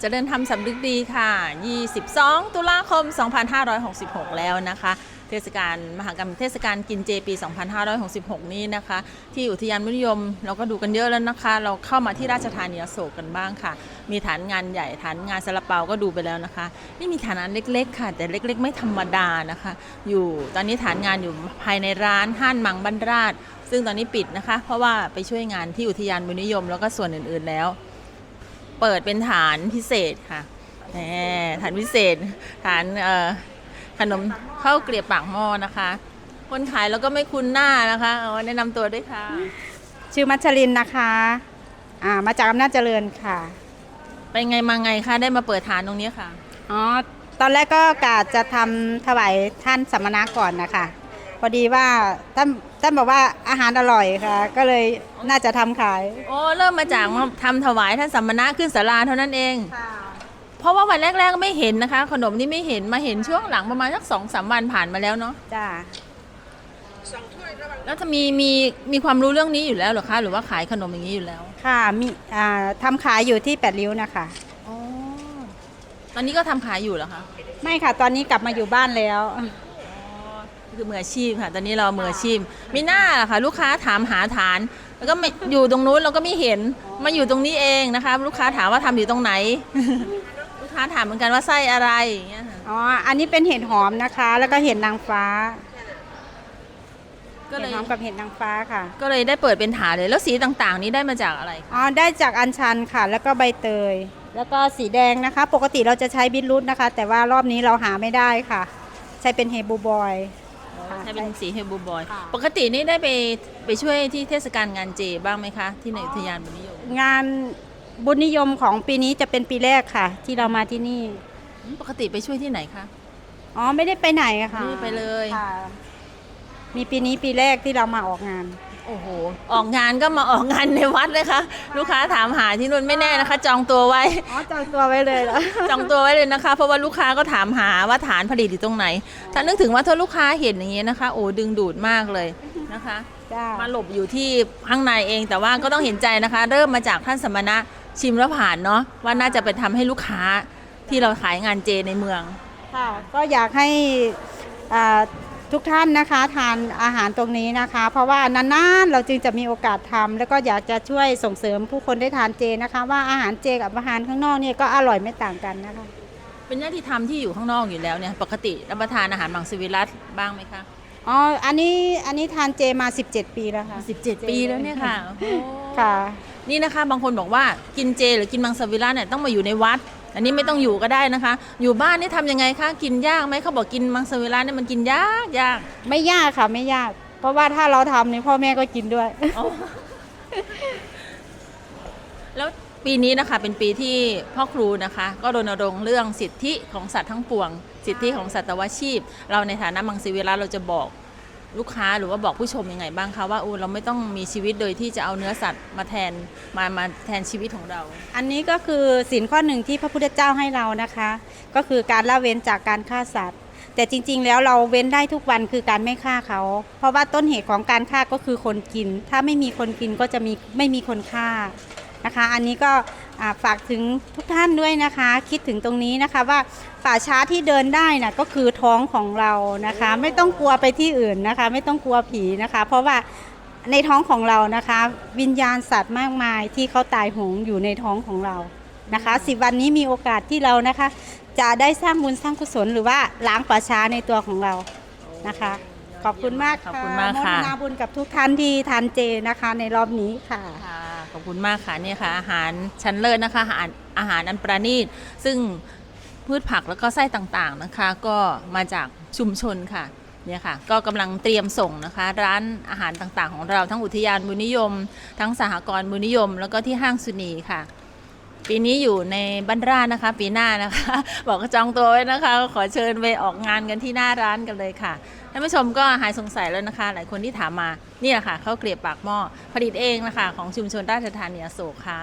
เจริญธรรมสำนึกดีค่ะ 22 ตุลาคม 2566 แล้วนะคะ เทศกาลมหกรรมเทศกาลกินเจปี 2566 นี้นะคะ ที่อุทยานมุนิยมเราก็ดูกันเยอะแล้วนะคะ เราเข้ามาที่ราชธานีอโศกกันบ้างค่ะ มีฐานงานใหญ่ฐานงานซาลาเปาก็ดูไปแล้วนะคะ นี่มีฐานงานเล็กๆ ค่ะ แต่เล็ก ๆ ไม่ธรรมดานะคะ อยู่ตอนนี้ฐานงานอยู่ภายในร้านห้านมังบรรราช ซึ่งตอนนี้ปิดนะคะ เพราะว่าไปช่วยงานที่อุทยานมุนิยมแล้วก็ส่วนอื่นๆแล้ว เปิดเป็นฐานพิเศษค่ะแหมฐานพิเศษ ฐานเอ่อขนมข้าวเกลียบปากหม้อนะคะ คนขายแล้วก็ไม่คุ้นหน้านะคะเอาแนะนำตัวด้วยค่ะ ชื่อมัชลินนะคะอ่ามาจากอำนาจเจริญค่ะ ไปไงมาไงคะได้มาเปิดฐานตรงนี้ค่ะ อ๋อ ตอนแรกก็กะจะทำถวายท่านสัมมนาก่อนนะคะ พอดีว่าท่านท่านบอกว่าอาหารอร่อยค่ะ ก็เลยน่าจะทำขายโอ้เริ่มมาจากมาทำถวายท่านสัมมณะขึ้นศาลาเท่านั้นเอง เพราะว่าวันแรกๆไม่เห็นนะคะ ขนมนี่ไม่เห็นมาเห็นช่วงหลังประมาณสักสองสามวันผ่านมาแล้วเนาะจ้าแล้วจะมีมีมีความรู้เรื่องนี้อยู่แล้วเหรอคะ หรือว่าขายขนมอย่างนี้อยู่แล้ว ค่ะมีอ่าทำขายอยู่ที่แปดริ้วนะคะอ๋อตอนนี้ก็ทำขายอยู่เหรอคะ ไม่ค่ะ ตอนนี้กลับมาอยู่บ้านแล้ว คือมืออาชีพค่ะ ตอนนี้เรามืออาชีพมีหน้าล่ะค่ะ ลูกค้าถามหาฐาน แล้วก็ไม่อยู่ตรงนู้นเราก็ไม่เห็นมาอยู่ตรงนี้เองนะคะ ลูกค้าถามว่าทำอยู่ตรงไหน ลูกค้าถามเหมือนกันว่าไส้อะไรอย่างเงี้ยค่ะอ๋อ อันนี้เป็นเห็ดหอมนะคะ แล้วก็เห็ดนางฟ้าก็เลเห็ดยหอมกับเห็ดนางฟ้าค่ะ ก็เลยได้เปิดเป็นฐานเลย แล้วสีต่างๆ นี้ได้มาจากอะไรคะอ๋อ ได้จากอัญชันค่ะ แล้วก็ใบเตย แล้วก็สีแดงนะคะ ปกติเราจะใช้บิทรูทนะคะ แต่ว่ารอบนี้เราหาไม่ได้ค่ะ ใช้เป็นเฮบูบอย ค่ะใช้เป็นสีเฮลบูบอย ค่ะ ปกตินี่ได้ไปไปช่วยที่เทศกาลงานเจบ้างไหมคะ ที่ในอุทยานบุญนิยมงานบุญนิยมของปีนี้จะเป็นปีแรกค่ะ ที่เรามาที่นี่ปกติไปช่วยที่ไหนคะ อ๋อไม่ได้ไปไหนอะค่ะไม่ได้ไปเลย ค่ะมีปีนี้ปีแรกที่เรามาออกงาน โอ้โห ออกงานก็มาออกงานในวัดเลยค่ะลูกค้าถามหาที่นู่นไม่แน่นะคะ จองตัวไว้ อ๋อจองตัวไว้เลยเหรอ จองตัวไว้เลยนะคะ เพราะว่าลูกค้าก็ถามหาว่าฐานผลิตอยู่ตรงไหน ถ้านึกถึงว่าถ้าลูกค้าเห็นอย่างนี้นะคะ โอ้ดึงดูดมากเลยนะคะ จ้ามาหลบอยู่ที่ข้างในเองแต่ว่าก็ต้องเห็นใจนะคะ เริ่มมาจากท่านสมณะชิมแล้วผ่านเนาะว่าน่าจะไปทำให้ลูกค้าที่เราขายงานเจในเมือง ค่ะ ก็อยากให้อ่า ทุกท่านนะคะทานอาหารตรงนี้นะคะ เพราะว่านานๆเราจึงจะมีโอกาสทำแล้วก็อยากจะช่วยส่งเสริมผู้คนได้ทานเจนะคะ ว่าอาหารเจกับอาหารข้างนอกเนี่ยก็อร่อยไม่ต่างกันนะคะ เป็นญาติธรรมที่อยู่ข้างนอกอยู่แล้วเนี่ยปกติรับประทานอาหารมังสวิรัตบ้างไหมคะอ๋ออันนี้อันนี้ทานเจมา 17 ปีแล้วค่ะ17 ปีแล้วเนี่ยค่ะโอ้โหค่ะ นี่นะคะบางคนบอกว่ากินเจหรือกินมังสวิรัตเนี่ยต้องมาอยู่ในวัด อันนี้ไม่ต้องอยู่ก็ได้นะคะ อยู่บ้านนี่ทำยังไงคะกินยากไหมเขาบอกกินมังสวิรัตเนี่ยมันกินยากยากไม่ยากค่ะไม่ยาก เพราะว่าถ้าเราทำเนี่ยพ่อแม่ก็กินด้วยแล้วปีนี้นะคะเป็นปีที่พ่อครูนะคะ ก็รณรงค์เรื่องสิทธิของสัตว์ทั้งปวง สิทธิของสัตวชีพ เราในฐานะมังสวิรัตเราจะบอก ลูกค้าหรือว่าบอกผู้ชมยังไงบ้างคะว่าอูเราไม่ต้องมีชีวิตโดยที่จะเอาเนื้อสัตว์มาแทนมามาแทนชีวิตของเรา อันนี้ก็คือสินข้อหนึ่งที่พระพุทธเจ้าให้เรานะคะ ก็คือการละเว้นจากการฆ่าสัตว์ แต่จริง ๆ แล้วเราเว้นได้ทุกวันคือการไม่ฆ่าเขา เพราะว่าต้นเหตุของการฆ่าก็คือคนกิน ถ้าไม่มีคนกินก็จะมีไม่มีคนฆ่านะคะ อันนี้ก็ ฝากถึงทุกท่านด้วยนะคะ คิดถึงตรงนี้นะคะว่าป่าช้าที่เดินได้นะก็คือท้องของเรานะคะ ไม่ต้องกลัวไปที่อื่นนะคะ ไม่ต้องกลัวผีนะคะ เพราะว่าในท้องของเรานะคะ วิญญาณสัตว์มากมายที่เขาตายโหงอยู่ในท้องของเรานะคะสิบวันนี้มีโอกาสที่เรานะคะ จะได้สร้างบุญสร้างกุศลหรือว่าล้างป่าช้าในตัวของเรานะคะ ขอบคุณมากขอบคุณมากค่ะโมทนาบุญกับทุกท่านที่ทานเจนะคะ ในรอบนี้ค่ะค่ะ ขอบคุณมากค่ะเนี่ยค่ะอาหารชั้นเลิศนะคะอาหารอาหารอันประณีตซึ่งพืชผักแล้วก็ไส้ต่างๆนะคะ ก็มาจากชุมชนค่ะเนี่ยค่ะก็กำลังเตรียมส่งนะคะ ร้านอาหารต่างๆ ของเราทั้งอุทยานบุญนิยม ทั้งสหกรณ์บุญนิยม แล้วก็ที่ห้างสุนีค่ะ ปีนี้อยู่ในบ้านร้านนะคะ ปีหน้านะคะ บอกจองตัวไว้นะคะ ขอเชิญไปออกงานกันที่หน้าร้านกันเลยค่ะท่านผู้ชมก็หายสงสัยแล้วนะคะ หลายคนที่ถามมานี่แหละค่ะข้าวเกลียบปากหม้อผลิตเองนะคะ ของชุมชนราชธานีอโศกค่ะ